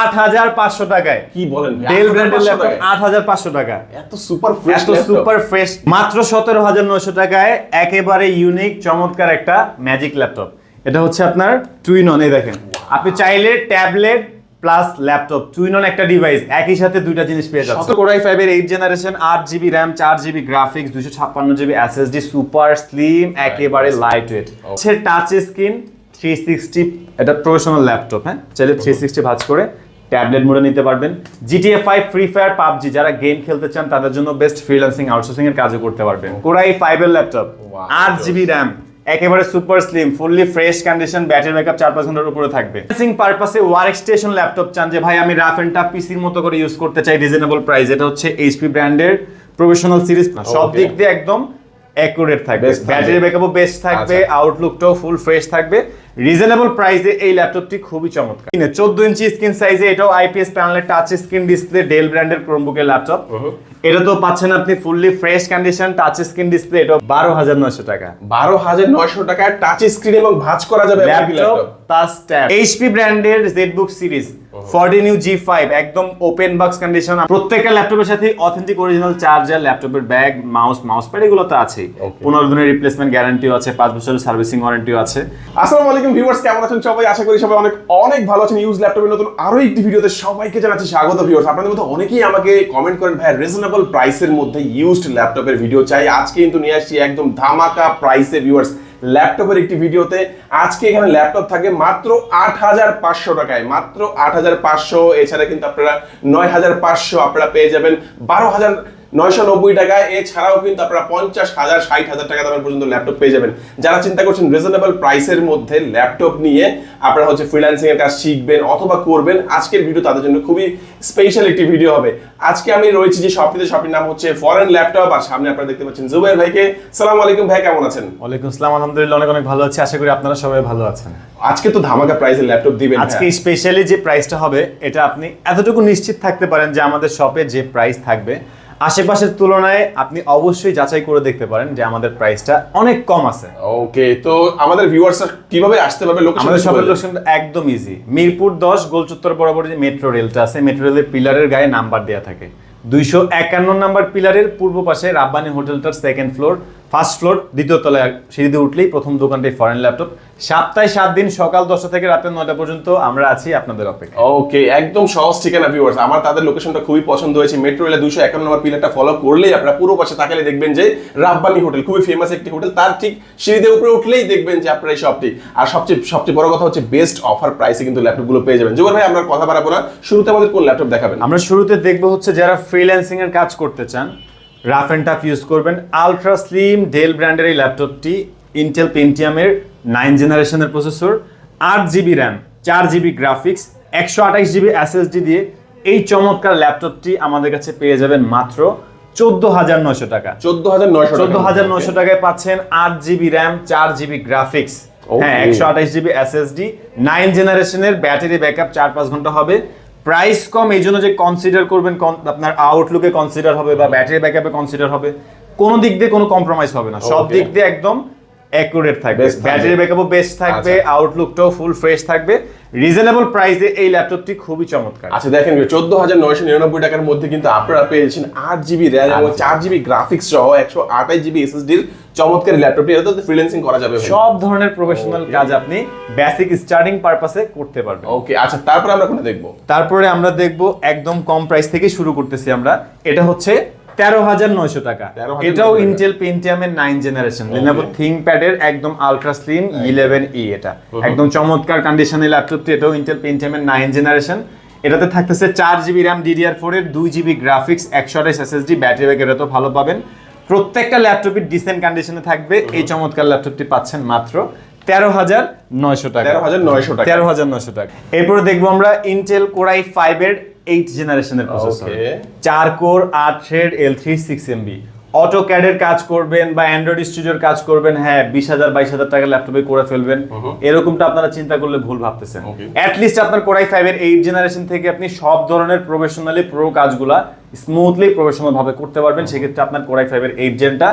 আট হাজার পাঁচশো টাকায়। কি বলেন? ডেল ব্র্যান্ডের ল্যাপটপ আট হাজার পাঁচশো টাকা। এত সুপার ফ্রেশ এত সুপার ফ্রেশ মাত্র সতেরো হাজার নয়শো টাকায় একেবারে ইউনিক চমৎকার একটা ম্যাজিক ল্যাপটপ এটা হচ্ছে আপনার টুইন অন এই দেখেন। আপনি চাইলে tablet plus laptop two in one একটা ডিভাইস একই সাথে দুইটা জিনিস পেয়ে যাচ্ছে কোরাই ফাইভের এইট জেনারেশন আট জিবি র্যাম চার জিবি গ্রাফিক্স দুশো ছাপ্পান্ন জিবি এসএসডি সুপার স্লিম একেবারে লাইট ওয়েট হচ্ছে টাচ স্ক্রিন থ্রি সিক্সটি এটা প্রফেশনাল ল্যাপটপ হ্যাঁ? চাইলে থ্রি সিক্সটি ভাজ করে ট্যাবলেট মোডে নিতে পারবেন। GTA five Free Fire PUBG যারা গেম খেলতে চান তাদের জন্য বেস্ট ফ্রিল্যান্সিং আউটসোর্সিং এর কাজও করতে পারবেন। কোরাই ফাইভের ল্যাপটপ আট জিবি র্যাম একেবারে super slim fully fresh condition battery backup চার পাঁচ ঘণ্টার উপরে থাকবে। ফ্রিল্যান্সিং পারপাসে ওয়ার্ক স্টেশন ল্যাপটপ চান যে ভাই আমি রাফ এন্ড টাফ পিসির মতো করে ইউজ করতে চাই রিজনেবল প্রাইস এটা হচ্ছে এইচপি ব্র্যান্ডের প্রফেশনাল সিরিজ সব দিক দিয়ে একদম অ্যাকুরেট থাকবে। ব্যাটারি ব্যাকআপও বেস্ট থাকবে। আউটলুকটাও ফুল ফ্রেশ থাকবে। রিজনেবল প্রাইসে এই ল্যাপটপটি খুবই চমৎকার। চোদ্দ ইঞ্চি স্ক্রিন সাইজে এটাও আইপিএস প্যানেলের টাচ স্ক্রিন ডিসপ্লে ডেল ব্র্যান্ডের ক্রোমবুকের ল্যাপটপ এটা তো পাচ্ছেন আপনি fully fresh condition touch screen display এটা বারো হাজার নয়শো টাকা। বারো হাজার নয়শো টাকায় টাচ স্ক্রিন এবং ভাঁজ করা যাবে ল্যাপটপ প্লাস ট্যাব এইচপি ব্র্যান্ডের ZBook series forty new G five একদম ওপেন বক্স কন্ডিশন প্রত্যেকটা ল্যাপটপের সাথে অথেন্টিক অরিজিনাল চার্জার ল্যাপটপের ব্যাগ মাউস মাউস প্যাড এগুলো তো Okay. পনেরো দিনের রিপ্লেসমেন্ট গ্যারান্টিও আছে পাঁচ বছরের সার্ভিসিং ওয়ারেন্টিও আছে। আসসালামু আলাইকুম ভিউয়ার্স কেমন আছেন সবাই? আশা করি সবাই অনেক অনেক ভালো আছেন। ইউজ ল্যাপটপের নতুন আরও একটি ভিডিওতে সবাইকে জানাচ্ছি স্বাগত ভিউয়ার্স আপনাদের মধ্যে অনেকেই আমাকে কমেন্ট করেন ভাই রিজনেবল প্রাইসের মধ্যে ইউজড ল্যাপটপের ভিডিও চাই। আজকে কিন্তু নিয়ে আসছি একদম ধামাকা প্রাইসে ভিউয়ার্স ল্যাপটপের একটি ভিডিওতে আজকে এখানে ল্যাপটপ থাকে মাত্র আট হাজার পাঁচশো টাকায়, মাত্র আট হাজার পাঁচশো। এছাড়া কিন্তু আপনারা নয় হাজার পাঁচশো আপনারা পেয়ে যাবেন বারো হাজার নয়শো নব্বই টাকায়। এছাড়াও কিন্তু আপনারা পঞ্চাশ হাজার ষাট হাজার টাকা দামের পর্যন্ত ল্যাপটপ পেয়ে যাবেন। যারা চিন্তা করছেন রিজনেবল প্রাইসের মধ্যে ল্যাপটপ নিয়ে আপনারা হচ্ছে ফ্রিল্যান্সিং এর কাজ শিখবেন অথবা করবেন আজকের ভিডিও তাদের জন্য খুবই স্পেশাল একটি ভিডিও হবে। আজকে আমি রয়েছি যে শপটিতে শপটির নাম হচ্ছে ফরেন ল্যাপটপ আর সামনে আপনারা দেখতে পাচ্ছেন জুবাইর ভাইকে। সালাম আলাইকুম ভাই কেমন আছেন? ওয়ালাইকুম আসসালাম আলহামদুলিল্লাহ অনেক অনেক ভালো আছি। আশা করি আপনারা সবাই ভালো আছেন। আজকে তো ধামাকা প্রাইসের ল্যাপটপ দিবেন আজকে স্পেশালি যে প্রাইসটা হবে এটা আপনি এতটুকু নিশ্চিত থাকতে পারেন যে আমাদের শপে যে প্রাইস থাকবে আশেপাশের তুলনায় আপনি অবশ্যই যাচাই করে দেখতে পারেন যে আমাদের প্রাইসটা অনেক কম আছে। ওকে তো আমাদের ভিউয়ার্স কীভাবে আসতে পারবে লোকেশন আমাদের সবার লোকেশন একদম ইজি মিরপুর দশ গোলচত্বর বরাবর যে মেট্রো রেলটা আছে মেট্রো রেলের পিলারের গায়ে নাম্বার দেয়া থাকে। দুইশো একান্ন নাম্বার পিলারের পূর্ব পাশে রাব্বানি হোটেলটার সেকেন্ড ফ্লোর ফার্স্ট ফ্লোর দ্বিতীয় তলায় সিঁড়িতে উঠলেই প্রথম দোকানটাই ফরেন ল্যাপটপ সপ্তাহে সাত দিন সকাল দশটা থেকে রাতে নয়টা পর্যন্ত আমরা আছি আপনাদের অপেক্ষা ওকে একদম সহজ ঠিকানা ভিউয়ার্স আমার তাদের লোকেশনটা খুবই পছন্দ হয়েছে। মেট্রো রেলে দুশো একান্ন নম্বর পিলারটা ফলো করলেই আপনারা পুরো পাশে তাকালে দেখবেন যে রাব্বানি হোটেল খুবই ফেমাস একটি হোটেল তার ঠিক সিঁড়িতে উপরে উঠলেই দেখবেন যে আপনার এই শপটি আর সবচেয়ে সবচেয়ে বড় কথা হচ্ছে বেস্ট অফার প্রাইসে কিন্তু ল্যাপটপগুলো পেয়ে যাবেন। জোগাড় ভাই আমরা কথা বাড়াবো না। শুরুতে আমাদের কোন ল্যাপটপ দেখাবেন? আমরা শুরুতে দেখব হচ্ছে যারা ফ্রিল্যান্সিং এর কাজ করতে চান রাফ অ্যান্ড টাফ ইউজ করবেন। আলট্রা স্লিম ডেল ব্র্যান্ডের এই ল্যাপটপটি ইন্টেল পেন্টিয়ামের নাইন জেনারেশনের প্রসেসর আট জিবি র্যাম চার জিবি গ্রাফিক্স একশো আঠাইশ জিবি এসএসডি দিয়ে এই চমৎকার ল্যাপটপটি আমাদের কাছে পেয়ে যাবেন মাত্র চোদ্দ হাজার নয়শো টাকা। চোদ্দ হাজার নয়শো চোদ্দ হাজার নয়শো টাকায় পাচ্ছেন আট জিবি র্যাম চার জিবি গ্রাফিক্স হ্যাঁ একশো আঠাইশ জিবি এসএসডি নাইন জেনারেশনের ব্যাটারি ব্যাকআপ চার পাঁচ ঘণ্টা হবে। প্রাইস কম এই জন্য যে কনসিডার করবেন আপনার আউটলুকে কনসিডার হবে বা ব্যাটারি ব্যাকআপে কনসিডার হবে কোনো দিক দিয়ে কোনো কম্প্রোমাইজ হবে না। সব দিক দিয়ে একদম অ্যাকুরেট থাকবে। ব্যাটারি ব্যাকআপও বেস্ট থাকবে আচ্ছা। আউটলুকটাও ফুল ফ্রেশ থাকবে। রিজনেবল প্রাইসে এই ল্যাপটপটি খুবই চমৎকার। আচ্ছা দেখেন চোদ্দ হাজার নয়শো নিরানব্বই টাকার মধ্যে কিন্তু আপনারা পেয়েছেন আট জিবি র্যাম এবং চার জিবি গ্রাফিক্স সহ একশো আঠাশ জিবি এসএসডির চমৎকার ল্যাপটপটি এটা তো ফ্রিল্যান্সিং করা যাবে সব ধরনের প্রফেশনাল কাজ আপনি বেসিক স্টার্টিং পারপাসে করতে পারবেন। ওকে আচ্ছা তারপরে আমরা কোনটা দেখব? তারপরে আমরা দেখব একদম কম প্রাইস থেকে শুরু করতেছি আমরা। এটা হচ্ছে তেরো হাজার নয়শো টাকা। 13,900 এটাও। ইন্টেল পেন্টিয়ামের নাইন জেনারেশন লিনোভো থিংকপ্যাডের একদম আলট্রা স্লিম ইলেভেন ই এটা। একদম চমৎকার কন্ডিশনের ল্যাপটপটি এটাও ইন্টেল পেন্টিয়ামের নাইন জেনারেশন এটাতে থাকতেছে চার জিবি র্যাম ডিডিআর ফোর এর দুই জিবি গ্রাফিক্স একশো আঠাশ এসএসডি ব্যাটারি ব্যাক এটা তো ভালো পাবেন। প্রত্যেকটা ল্যাপটপই ডিসেন্ট কন্ডিশনে থাকবে। এই চমৎকার ল্যাপটপটি পাচ্ছেন মাত্র তেরো হাজার নয়শো টাকা। তেরো হাজার নয়শো টাকা। তেরো হাজার নশো টাকা। এরপরে দেখব আমরা ইন্টেল কোরাই ফাইভ এর এইট জেনারেশনের প্রসেসর. চার কোর আট thread L three six MB auto ক্যাডের কাজ করবেন বা অ্যান্ড্রয়েড স্টুডিওর কাজ করবেন হ্যাঁ বিশ হাজার বাইশ হাজার টাকা ল্যাপটপে করে ফেলবেন। এরকমটা আপনারা চিন্তা করলে ভুল ভাবতেছেন. অ্যাটলিস্ট আপনার কোরাই ফাইভ এর এইট জেনারেশন থেকে আপনি সব ধরনের প্রফেশনালি প্রো কাজগুলা স্মুথলি প্রফেশনাল ভাবে করতে পারবেন। সেক্ষেত্রে আপনার কোরাই ফাইভ এর এইট জেনটা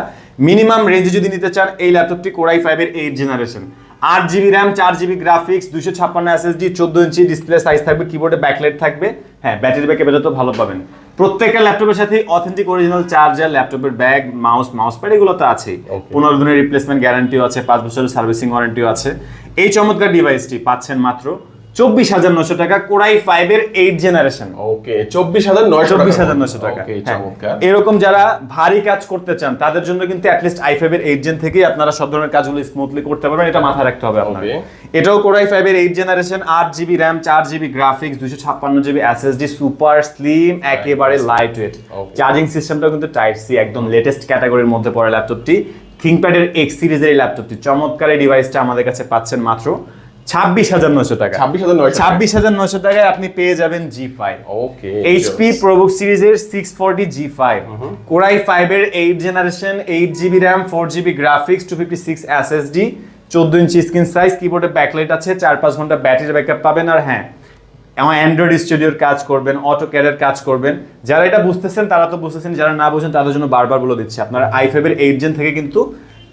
মিনিমাম রেঞ্জে যদি নিতে চান এই ল্যাপটপটি কোরাই ফাইভ এর এইট জেনারেশন আট জিবি র্যাম চার জিবি গ্রাফিক্স দুশো ছাপ্পান্ন এসএসডি চোদ্দ ইঞ্চি ডিসপ্লে সাইজ থাকবে কিবোর্ডে ব্যাকলাইট থাকবে। হ্যাঁ ব্যাটারি ব্যাকআপ এবার তো ভালো পাবেন। প্রত্যেকটা ল্যাপটপের সাথে অথেন্টিক অরিজিনাল চার্জার ল্যাপটপের ব্যাগ মাউস মাউস প্যাড এগুলো তো আছেই. পনেরো দিনের রিপ্লেসমেন্ট গ্যারান্টিও আছে পাঁচ বছরের সার্ভিসিং ওয়ারেন্টিও আছে। এই চমৎকার ডিভাইসটি পাচ্ছেন মাত্র চব্বিশ হাজার নশো টাকা কোরাই ফাইভের এইট জেনারেশন ওকে চব্বিশ হাজার নয়শো চব্বিশ হাজার নশো টাকা হ্যাঁ। এরকম যারা ভারী কাজ করতে চান তাদের জন্য কিন্তু অ্যাটলিস্ট আই ফাইভ এর এইট জেন থেকেই আপনারা সব ধরনের কাজগুলো স্মুথলি করতে পারবেন। এটা মাথায় রাখতে হবে Okay. এটাও কোরাই ফাইভ এর এইট জেনারেশন আট জিবি র্যাম চার জিবি গ্রাফিক্স দুশো ছাপ্পান্ন জিবি এসএসডি সুপার স্লিম একেবারে লাইট ওয়েট. চার্জিং সিস্টেমটাও কিন্তু টাইপ সি একদম লেটেস্ট ক্যাটাগরির মধ্যে পড়ে ল্যাপটপটি থিংকপ্যাডের এক্স সিরিজের এই ল্যাপটপটি চমৎকার এই ডিভাইসটা আমাদের কাছে পাচ্ছেন মাত্র। ছাব্বিশ হাজার নশো টাকা। ছাব্বিশ হাজার নয়শো ছাব্বিশ হাজার নশো টাকায় আপনি পেয়ে যাবেন G five okay HP ProBook সিরিজের six forty G five core i ফাইভের eight generation eight GB RAM four GB graphics two fifty six SSD চোদ্দ ইঞ্চি স্ক্রিন সাইজ কিবোর্ডে ব্যাকলাইট আছে চার পাঁচ ঘণ্টা ব্যাটারি ব্যাকআপ পাবেন। আর হ্যাঁ আমার অ্যান্ড্রয়েড স্টুডিওর কাজ করবেন অটো ক্যারের কাজ করবেন। যারা এটা বুঝতেছেন তারা তো বুঝতেছেন যারা না বুঝেন তাদের জন্য বারবার বলে দিচ্ছি আপনার আই ফাইভের এইট জেন থেকে কিন্তু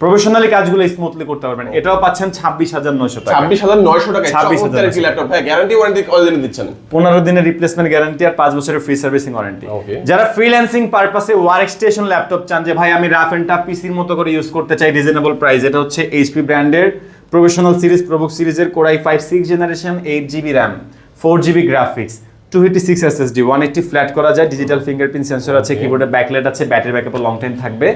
প্রফেশনালি কাজগুলো স্মুথলি করতে পারবেন। এটাও পাচ্ছেন ছাব্বিশ হাজার নয়শো টাকা। ছাব্বিশ হাজার নয়শো টাকা 26,900 চমৎকার একটি ল্যাপটপ হ্যাঁ গ্যারান্টি ওয়ারেন্টি কতদিন দিচ্ছেন। পনেরো দিনের রিপ্লেসমেন্ট গ্যারান্টি আর পাঁচ বছরের ফ্রি সার্ভিসিং ওয়ারেন্টি যারা ফ্রিল্যান্সিং পারপাসে ওয়ার্ক স্টেশন ল্যাপটপ চান যে ভাই আমি রাফ এন্ড টাফ পিসির মতো করে ইউজ করতে চাই রিজনেবল প্রাইস এটা হচ্ছে এইচপি ব্র্যান্ডের প্রফেশনাল সিরিজ প্রবুক সিরিজের core i five six generation eight GB RAM four GB graphics two fifty six SSD one eighty flat করা যায় ডিজিটাল ফিঙ্গারপ্রিন্ট সেন্সর আছে. কিবোর্ডে ব্যাকলাইট আছে ব্যাটারি ব্যাকআপ লং টাইম থাকবে।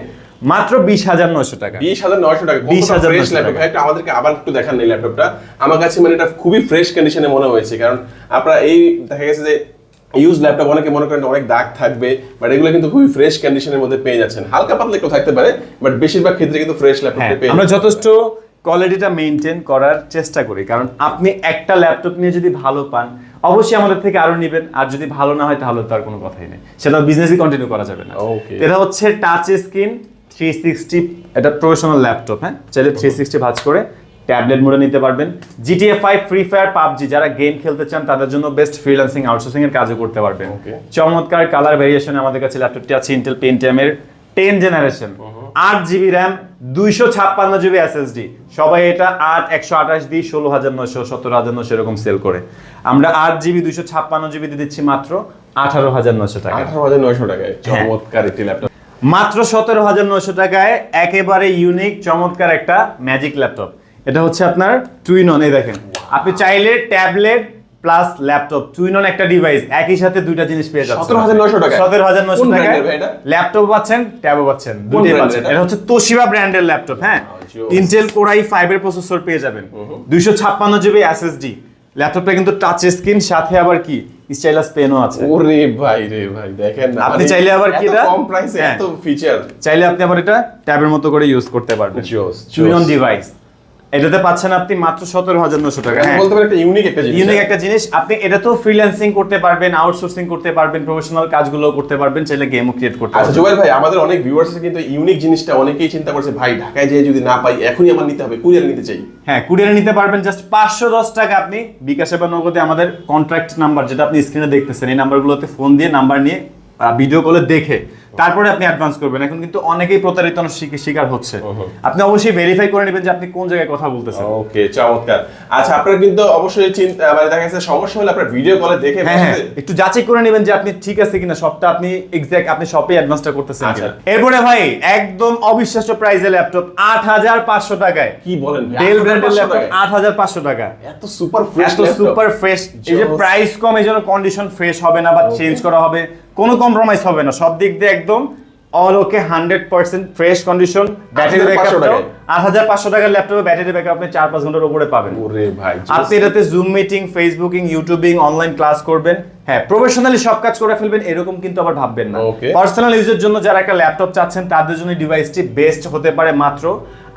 মাত্র বিশ হাজার নয়শো টাকা। বিশ হাজার নয়শো টাকা। 20,900 ফ্রেশ টাকা। ল্যাপটপ আমাদেরকে আবার একটু দেখান এই ল্যাপটপটা আমার কাছে মানে এটা খুবই ফ্রেশ কন্ডিশনে মনে হয়েছে। কারণ আপনারা এই দেখা গেছে যে ইউজ ল্যাপটপ অনেকে মনে করেন অনেক দাগ থাকবে বাট এগুলো কিন্তু খুবই ফ্রেশ কন্ডিশনের মধ্যে পেয়ে যাচ্ছেন। হালকা পাতলা একটু থাকতে পারে বাট বেশিরভাগ ক্ষেত্রে কিন্তু ফ্রেশ ল্যাপটপ পেয়ে আমরা। যথেষ্ট কোয়ালিটিটা মেনটেন করার চেষ্টা করি। কারণ আপনি একটা ল্যাপটপ নিয়ে যদি ভালো পান অবশ্যই আমাদের থেকে আরও নেবেন। আর যদি ভালো না হয় তাহলে তো আর কোনো কথাই নেই। সেটা বিজনেসই কন্টিনিউ করা যাবে না. এটা হচ্ছে টাচ স্ক্রিন থ্রি সিক্সটি এটা প্রফেশনাল ল্যাপটপ হ্যাঁ? চাইলে থ্রি সিক্সটি ভাজ করে ট্যাবলেট মোডে নিতে পারবেন। GTA five Free Fire PUBG যারা গেম খেলতে চান তাদের জন্য বেস্ট ফ্রিল্যান্সিং আউটসোর্সিং এর কাজও করতে পারবেন। চমৎকার কালার ভেরিয়েশনে আমাদের কাছে ল্যাপটপটি আছে ইন্টেল পেন্টিয়ামের টেন জেনারেশন আট জিবি র্যাম দুইশো ছাপ্পান্ন জিবি এসএসডি সবাই এটা আট একশো আঠাশ দিয়ে ষোলো হাজার নশো সতেরো হাজার নশো এরকম সেল করে। আমরা আট জিবি দুইশো ছাপ্পান্ন জিবি দিচ্ছি মাত্র আঠারো হাজার নশো টাকা। আঠারো হাজার নয়শো টাকায়। হ্যাঁ। চমৎকার একটি ল্যাপটপ মাত্র সতেরো হাজার নশো টাকায় একেবারে ইউনিক চমৎকার একটা ম্যাজিক ল্যাপটপ এটা হচ্ছে আপনার টুইন অন এই দেখেন। আপনি চাইলে tablet plus laptop two in one একটা ডিভাইস একই সাথে দুইটা জিনিস পেয়ে যাচ্ছেন। 17,900 টাকায়? সতেরো হাজার নশো টাকায় brand এর ভাই এটা? ল্যাপটপ পাচ্ছেন ট্যাবও পাচ্ছেন দুটোই পাচ্ছেন। এটা? হচ্ছে তোশিবা ব্র্যান্ডের ল্যাপটপ হ্যাঁ. ইন্টেল কোরাই ফাইভের প্রসেসর পেয়ে যাবেন। দুইশো ছাপ্পান্ন জিবি এসএসডি ল্যাপটপটা কিন্তু টাচ স্ক্রিন সাথে আবার কি? স্টাইলাস পেনও আছে ওরে ভাই রে ভাই দেখেন না আপনি মানে চাইলে আবার কি এটা? কম প্রাইসে হ্যাঁ। এত ফিচার চাইলে আপনি আবার এটা ট্যাবের মতো করে ইউজ করতে পারবেন Joss, অন ডিভাইস এটাতে পাচ্ছেন আপনি মাত্র সতেরো হাজার নশো টাকা। হ্যাঁ। বলতে পারেন একটা ইউনিক একটা জিনিস। ইউনিক একটা জিনিস। আপনি এটা তো ফ্রিল্যান্সিং করতে পারবেন আউটসোর্সিং করতে পারবেন প্রফেশনাল কাজগুলো করতে পারবেন চাইলে গেমও ক্রিয়েট করতে আচ্ছা পারবেন। জোয়েল ভাই আমাদের অনেক ভিউয়ার্স কিন্তু ইউনিক জিনিসটা অনেকেই চিন্তা করছে ভাই ঢাকায় যেয়ে যদি না পাই এখনই আমার নিতে হবে কুরিয়ার নিতে চাই। হ্যাঁ কুরিয়ারে নিতে পারবেন জাস্ট পাঁচশো দশ টাকা আপনি। বিকাশে বা নগদে আমাদের কন্ট্রাক্ট নাম্বার যেটা আপনি স্ক্রিনে দেখতেছেন এই নাম্বারগুলোতে ফোন দিয়ে নাম্বার নিয়ে ভিডিও কলে দেখে তারপরে আপনি অ্যাডভান্স করবেন। এখন কিন্তু অনেকেই প্রতারিত শিকার হচ্ছে। আপনি অবশ্যই ভেরিফাই করে নেবেন যে আপনি কোন জায়গায় কথা বলতেছেন। ওকে চমৎকার। আচ্ছা আপনার কিন্তু অবশ্যই চিন্তা মানে দেখা যাচ্ছে সমস্যা হলে আপনার ভিডিও কলে দেখে হ্যাঁ হ্যাঁ একটু যাচাই করে নেবেন যে আপনি ঠিক আছে কিনা সবটা আপনি এক্সাক্ট আপনি শপে অ্যাডভান্সটা করতেছেন আচ্ছা। এরপরে ভাই একদম অবিশ্বাস্য প্রাইসে ল্যাপটপ আট হাজার পাঁচশো টাকায়। কি বলেন? ডেল ব্র্যান্ডের ল্যাপটপ টাকায়? আট হাজার পাঁচশো টাকা। এত সুপার ফ্রেশ এত সুপার ফ্রেশ এই যে প্রাইস কম এই জন্য কন্ডিশন ফ্রেশ হবে না বা চেঞ্জ করা হবে। কোনো কম্প্রোমাইজ হবে না। সব দিক দিয়ে একদম all okay hundred percent fresh condition battery 8,500 backup আট হাজার পাঁচশো টাকার ল্যাপটপে ব্যাটারি ব্যাকআপ আপনি চার পাঁচ ঘণ্টার উপরে পাবেন। ওরে ভাই আপনি এটাতে Zoom meeting Facebooking YouTubing online class করবেন। হ্যাঁ প্রফেশনালি সব কাজ করে ফেলবেন এরকম কিন্তু আবার ভাববেন না। পার্সোনাল ইউজের জন্য যারা একটা ল্যাপটপ চাচ্ছেন তাদের জন্য ডিভাইসটি বেস্ট হতে পারে মাত্র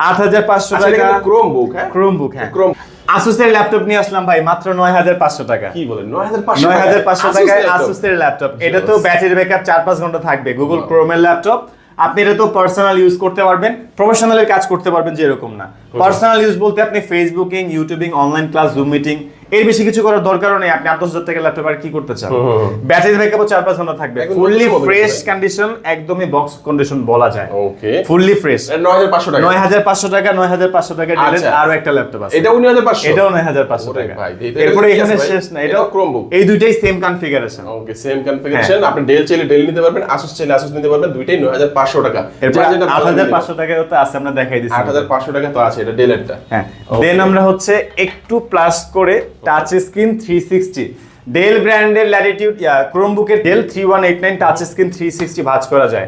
আট হাজার পাঁচশো টাকা। ক্রোম বুক হ্যাঁ? ক্রোম বুক হ্যাঁ। ক্রোম আসুসের ল্যাপটপ নিয়ে আসলাম ভাই মাত্র নয় হাজার পাঁচশো টাকা। কি বলেন? 9500 নয় হাজার পাঁচশো Asus টাকায় আসুসের ল্যাপটপ এটা তো ব্যাটারি ব্যাকআপ চার পাঁচ ঘণ্টা থাকবে। গুগল ক্রোমের ল্যাপটপ আপনি এটা তো পার্সোনাল ইউজ করতে পারবেন। প্রফেশনালের কাজ করতে পারবেন যে এরকম না। পার্সোনাল ইউজ বলতে আপনি Facebooking YouTubing online class Zoom meeting এর বেশি কিছু করার দরকারও নেই। আপনি আট দশ হাজার টাকা ল্যাপটপ আর কি করতে চান? ব্যাটারি ব্যাকআপও চার পাঁচ ঘণ্টা থাকবে। ফুললি ফ্রেশ কন্ডিশন একদমই বক্স কন্ডিশন বলা যায়। ওকে ফুললি ফ্রেশ নয় হাজার পাঁচশো টাকা। নয় হাজার পাঁচশো টাকা নয় হাজার পাঁচশো টাকা দিলেন আচ্ছা। আরও একটা ল্যাপটপ আছে। এটাও নয় হাজার পাঁচশো? এটাও নয় হাজার পাঁচশো টাকা। এরপরে এখানে? শেষ না এটাও Chromebook? এই দুইটাই same configuration okay same configuration আপনি ডেল চাইলে ডেল নিতে পারবেন আসুস চাইলে আসুস নিতে পারবেন দুইটাই নয় হাজার পাঁচশো টাকা। এরপর আট হাজার পাঁচশো টাকা তো আছে আমরা দেখাই দিচ্ছি আট হাজার পাঁচশো টাকা তো আছে এটা ডেলেরটা হ্যাঁ দেন আমরা হচ্ছে একটু প্লাস করে touch screen three sixty Dell ব্র্যান্ডের Latitude ক্রোমবুকের Dell three one eight nine touch screen three sixty ভাঁজ করা যায়।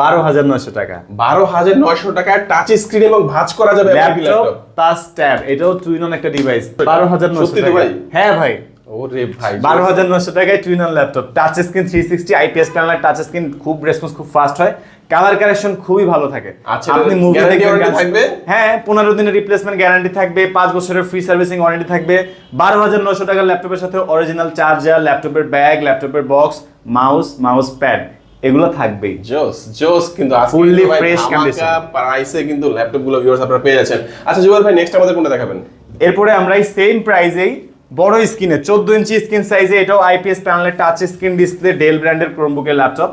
বারো হাজার নয়শো টাকা। বারো হাজার নয়শো টাকায় টাচ স্ক্রিন এবং ভাঁজ করা যাবে ল্যাপটপ প্লাস ট্যাব এটাও টুইন অন একটা ডিভাইস বারো হাজার নয়শো টাকা? হ্যাঁ ভাই। ওরে ভাই বারো হাজার নয়শো টাকায় two in one laptop touch screen three sixty IPS panel touch screen খুব রেসপন্স খুব ফাস্ট হয়। কালার কারেকশন খুবই ভালো থাকে আচ্ছা, আপনি মুভি দেখবেন থাকবে? হ্যাঁ পনেরো দিনের রিপ্লেসমেন্ট গ্যারান্টি থাকবে পাঁচ বছরের ফ্রি সার্ভিসিং ওয়ারেন্টি থাকবে বারো হাজার নয়শো টাকার ল্যাপটপের সাথে অরিজিনাল চার্জার ল্যাপটপের ব্যাগ ল্যাপটপের বক্স মাউস মাউস প্যাড এগুলো থাকবেই জোস জোস কিন্তু fresh ধামাকা condition। প্রাইসে কিন্তু ল্যাপটপগুলো ভিউয়ার্স আপনারা পেয়ে যাচ্ছেন আচ্ছা জুয়েল ভাই নেক্সট আমাদের কোনটা দেখাবেন এরপরে আমরা এই সেম প্রাইজেই বড় স্ক্রিনে চোদ্দ ইঞ্চি স্ক্রিন সাইজে এটাও আইপিএস প্যানেলের টাচ স্ক্রিন ডিসপ্লে ডেল ব্র্যান্ডের ক্রোমবুকের ল্যাপটপ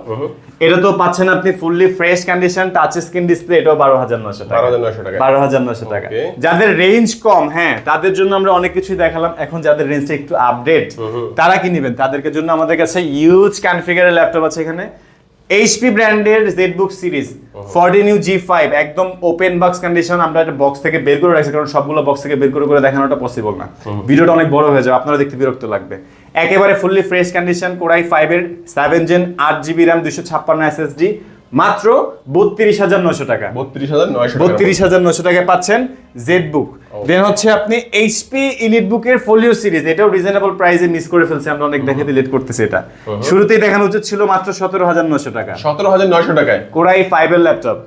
এটা তো পাচ্ছেন আপনি fully fresh condition touch screen display এটাও বারো হাজার নশো টাকা। বারো হাজার নশো টাকা। যাদের রেঞ্জ কম হ্যাঁ তাদের জন্য আমরা অনেক কিছুই দেখালাম। এখন যাদের রেঞ্জটা একটু আপডেট তারা কি নেবেন? তাদেরকে জন্য আমাদের কাছে ইউজ কনফিগারের ল্যাপটপ আছে এখানে। এইচপি ব্র্যান্ডের ZBook series forty new G five একদম ওপেন বক্স কন্ডিশন আমরা একটা বক্স থেকে বের করে রাখছি কারণ সবগুলো বক্স থেকে বের করে করে দেখানোটা পসিবল না। ভিডিওটা অনেক বড় হয়ে যাবে আপনারা দেখতে বিরক্ত লাগবে। একেবারে fully fresh condition core i ফাইভের সেভেন জেন আট জিবি র্যাম দুশো ছাপ্পান্ন এস এস এসএসডি মাত্র বত্রিশ হাজার নশো টাকা। বত্রিশ হাজার নয়শো বত্রিশ হাজার নশো টাকায় পাচ্ছেন জেড বুক দেন হচ্ছে আপনি এইচপি ইলিট বুকের ফোলিও সিরিজ এটাও রিজনেবল প্রাইসে মিস করে ফেলছে আমরা অনেক দেখে ডিলেট করতেছি এটা। শুরুতেই দেখানো উচিত ছিল মাত্র সতেরো হাজার নশো টাকা। সতেরো হাজার নয়শো টাকায়। কোরাই ফাইভের ল্যাপটপ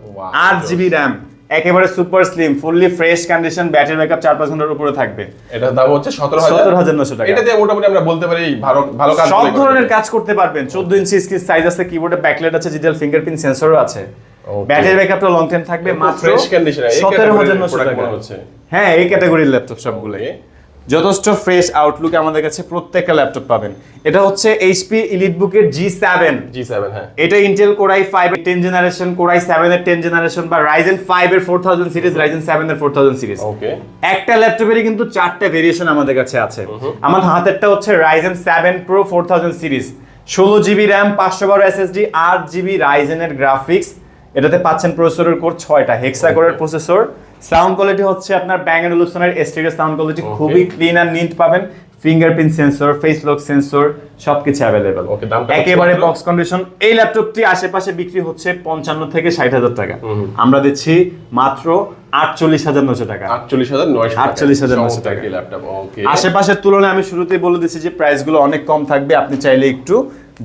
আট জিবি র্যাম একেবারে super slim fully fresh condition battery backup চার পাঁচ ঘণ্টার উপরে থাকবে। এটা দাম হচ্ছে সতেরো সতেরো হাজার নশো টাকা। এটা দিয়ে মোটামুটি আমরা বলতে পারি ভালো ভালো কাজ সব ধরনের কাজ করতে পারবেন। চোদ্দ ইঞ্চি স্ক্রিন সাইজ আছে কিবোর্ডে ব্যাকলাইট আছে ডিজিটাল ফিঙ্গারপ্রিন্ট সেন্সরও আছে. ব্যাটারি ব্যাকআপটা লং টাইম থাকবে মাত্র সতেরো হাজার নশো টাকা। হ্যাঁ এই ক্যাটাগরির ল্যাপটপ সবগুলো. যথেষ্ট ফ্রেশ আউটলুক আমাদের কাছে প্রত্যেকটা ল্যাপটপ পাবেন। এটা হচ্ছে এইচপি ইলিট বুকের জি সেভেন জি সেভেন হ্যাঁ। এটা ইন্টেল কোরাই ফাইভ এর ten generation core i seven এর টেন জেনারেশন বা রাইজেন ফাইভ এর four thousand series Ryzen seven এর ফোর থাউজেন্ড সিরিজ ওকে একটা ল্যাপটপেরই কিন্তু চারটা ভেরিয়েশন আমাদের কাছে আছে। আমার হাতেরটা হচ্ছে Ryzen seven pro four thousand series ষোলো জিবি র্যাম পাঁচশো বারো এসএসডি আট জিবি রাইজেনের গ্রাফিক্স এটাতে পাচ্ছেন প্রসেসরের কোর ছয়টা হেক্সা কোরের প্রসেসর সাউন্ড কোয়ালিটি হচ্ছে আপনার ব্যাং এন্ড ওলুসনের স্টেরিও সাউন্ড কোয়ালিটি খুবই ক্লিন আর নিট পাবেন। Fingerprint sensor face lock sensor সবকিছু অ্যাভেলেবেল একেবারে বক্স কন্ডিশন এই ল্যাপটপটি আশেপাশে বিক্রি হচ্ছে পঞ্চান্ন থেকে ষাট হাজার টাকা। আমরা দিচ্ছি মাত্র আটচল্লিশ হাজার নশো টাকা। আটচল্লিশ হাজার নয়শো 48,900 টাকা। ল্যাপটপ ওকে আশেপাশের তুলনায় আমি শুরুতেই বলে দিচ্ছি যে প্রাইসগুলো অনেক কম থাকবে। আপনি চাইলে একটু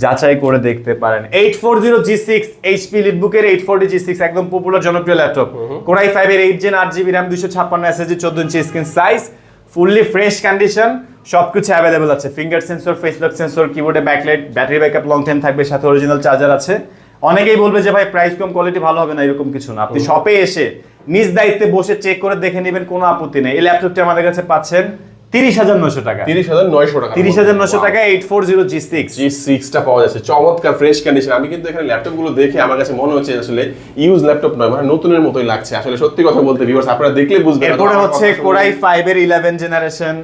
যাচাই করে দেখতে পারেন। Eight four zero G six HP লিটবুকের eight forty G six একদম পপুলার জনপ্রিয় ল্যাপটপ কোরাই ফাইভের এইট জেন আট জিবি র্যাম দুশো ছাপ্পান্ন এসএসডি চোদ্দ inch screen size fully fresh condition সবকিছু অ্যাভেলেবল আছে। Finger sensor face lock sensor কিবোর্ডে backlight battery backup long time থাকবে সাথে অরিজিনাল চার্জার আছে। অনেকেই বলবে যে ভাই প্রাইস কম কোয়ালিটি ভালো হবে না এরকম কিছু না। আপনি শপে এসে নিজ দায়িত্বে বসে চেক করে দেখে নেবেন কোনো আপত্তি নেই। এই ল্যাপটপটি আমাদের কাছে পাচ্ছেন তিরিশ হাজার টাকা। তিরিশ হাজার নয়শো টাকা। তিরিশ হাজার টাকা eight four zero G six G সিক্সটা পাওয়া যাচ্ছে। চমৎকার ফ্রেশ কন্ডিশন আমি কিন্তু এখানে ল্যাপটপগুলো দেখে আমার কাছে মনে হচ্ছে আসলে ইউজ ল্যাপটপ নয় মানে নতুনের মতোই লাগছে। আসলে সত্যি কথা বলতে ভিউয়ার্স আপনারা দেখলে বুঝবেন। এরপরে হচ্ছে কোরাই ফাইভ এর eleven generation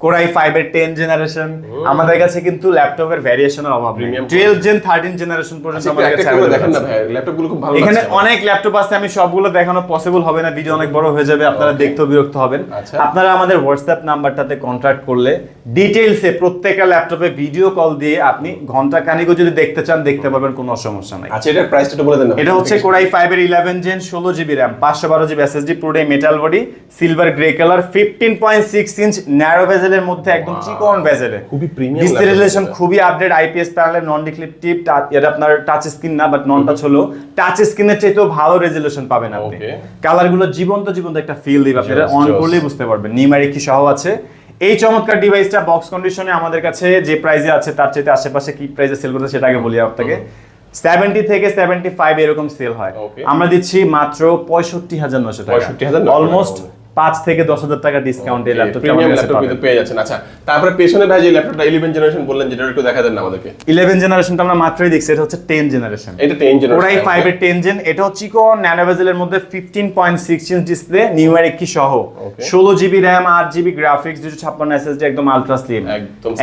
core i five এর টেন জেনারেশন আমাদের কাছে কিন্তু ল্যাপটপের ভ্যারিয়েশনের অভাব Premium twelve gen thirteen generation পর্যন্ত আচ্ছা, আমাদের কাছে দেখেন না ভাই ল্যাপটপগুলো খুব ভালো এখানে অনেক ল্যাপটপ আছে আমি সবগুলো দেখানো পসিবল হবে না ভিডিও অনেক বড় হয়ে যাবে আপনারা দেখতেও বিরক্ত হবেন। আচ্ছা। আপনারা আমাদের হোয়াটসঅ্যাপ নাম্বারটাতে কন্ট্যাক্ট করলে ডিটেইলসে প্রত্যেকটা ল্যাপটপে ভিডিও কল দিয়ে আপনি ঘণ্টা খানিকও যদি দেখতে চান দেখতে পারবেন কোনো সমস্যা নাই। আচ্ছা এটার প্রাইসটা একটু বলে দেন এটা হচ্ছে কোরাই ফাইভ এর ইলেভেন জেন ষোলো জিবি র্যাম পাঁচশো বারো জিবি এসএসডি পুরোটাই metal body silver grey colour fifteen point six inch narrow ভেজেলের মধ্যে একদম চিকন ভেজেলে। খুবই premium ডিসপ্লে রেজুলেশন খুবই আপডেট আইপিএস প্যানেলের নন ডিক্লিপটিভ এটা আপনার টাচ স্ক্রিন না বাট নন টাচ হলো টাচ স্ক্রিনের চাইতেও ভালো রেজুলেশন পাবেন আপনি। Okay. কালারগুলো জীবন্ত জীবন্ত একটা ফিল দিবে আপনি। এটা অন. করলেই বুঝতে পারবেন। নিমারি কি সহ আছে? এই চমৎকার ডিভাইসটা বক্স কন্ডিশনে আমাদের কাছে যে প্রাইসে আছে তার চাইতে আশেপাশে কি প্রাইসে সেল করতে সেটা আগে বলি আপনাকে। সেভেন্টি থেকে সেভেন্টি ফাইভ এরকম সেল হয়। আমরা দিচ্ছি মাত্র পঁয়ষট্টি হাজার নশো টাকা। অলমোস্ট পাঁচ থেকে দশ হাজার টাকা ডিসকাউন্ট এই ল্যাপটপ পেয়ে যাচ্ছেন। আচ্ছা তারপরে পেছনে ভাই যে ল্যাপটপটা ইলেভেন জেনারেশন বললেন যেটা একটু দেখা দেন আমাদেরকে। ইলেভেন জেনারেশনটা আমরা মাত্রই দেখছি এটা হচ্ছে টেন জেনারেশন এটা টেন ওরাই ফাইভ এর টেন জেন এটা হচ্ছে ইকো ন্যানোভেজেলের মধ্যে fifteen point six inch display new year একটি সহ। ষোলো জিবি র্যাম আট জিবি গ্রাফিক্স দুশো ছাপ্পান্ন এসএসডি একদম আলট্রা স্লিম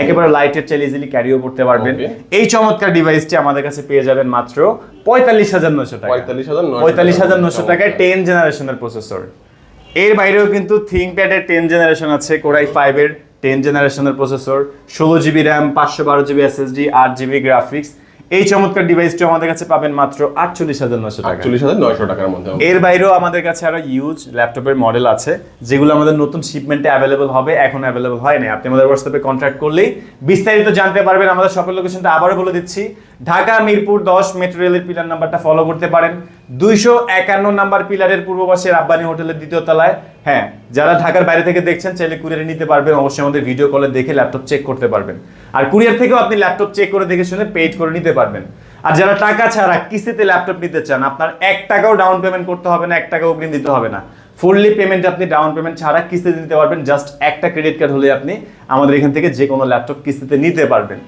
একেবারে লাইটের চাইলে ইজিলি ক্যারিও করতে পারবেন। এই চমৎকার ডিভাইসটি আমাদের কাছে পেয়ে যাবেন মাত্র পঁয়তাল্লিশ হাজার নশো টাকা। পঁয়তাল্লিশ হাজার নশো টাকায় টেন জেনারেশনের প্রসেসর এর বাইরেও কিন্তু থিংপ্যাডের টেন জেনারেশন আছে কোরাই ফাইভের টেন জেনারেশনের প্রসেসর ষোলো জিবি র্যাম পাঁচশো বারো জিবি এসএসডি আট জিবি গ্রাফিক্স এই চমৎকার ডিভাইসটি আমাদের কাছে পাবেন মাত্র আটচল্লিশ হাজার নশো টাকা। আটচল্লিশ হাজার নয়শো টাকার মধ্যে এর বাইরেও আমাদের কাছে আরও ইউজ ল্যাপটপের মডেল আছে যেগুলো আমাদের নতুন শিপমেন্টে অ্যাভেলেবল হবে এখন অ্যাভেলেবল হয় না আপনি আমাদের হোয়াটসঅ্যাপে কন্ট্যাক্ট করলেই বিস্তারিত জানতে পারবেন। আমাদের সকল লোকেশনটা আবারও বলে দিচ্ছি ঢাকা মিরপুর দশ মেট্রো রেলের পিলার নাম্বারটা ফলো করতে পারেন। দুইশো একান্ন নাম্বার পিলারের পূর্ব পাশে রাব্বানি হোটেলের দ্বিতীয় তলায়। হ্যাঁ যারা ঢাকার বাইরে থেকে দেখছেন, চাইলে কুরিয়ারে নিতে পারবেন। অবশ্যই আমাদের ভিডিও কলে দেখে ল্যাপটপ চেক করতে পারবেন। আর কুরিয়ার থেকেও আপনি ল্যাপটপ চেক করে দেখে শুনে পেড করে নিতে পারবেন। আর যারা টাকা ছাড়া কিস্তিতে ল্যাপটপ নিতে চান, আপনার এক টাকাও ডাউন পেমেন্ট করতে হবে না, এক টাকাও অগ্রিম দিতে হবে না। ফুললি পেমেন্ট আপনি ডাউন পেমেন্ট ছাড়া কিস্তিতে নিতে পারবেন। জাস্ট একটা ক্রেডিট কার্ড হলে আপনি আমাদের এখান থেকে যে কোনো ল্যাপটপ কিস্তিতে নিতে পারবেন।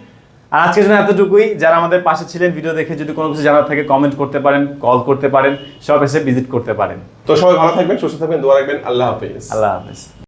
আর আজকের জন্য এতটুকুই। যারা আমাদের পাশে ছিলেন ভিডিও দেখে যদি কোনো কিছু জানার থাকে কমেন্ট করতে পারেন কল করতে পারেন সব এসে ভিজিট করতে পারেন। তো সবাই ভালো থাকবেন সুস্থ থাকবেন দোয়া রাখবেন আল্লাহ হাফিজ। আল্লাহ হাফেজ।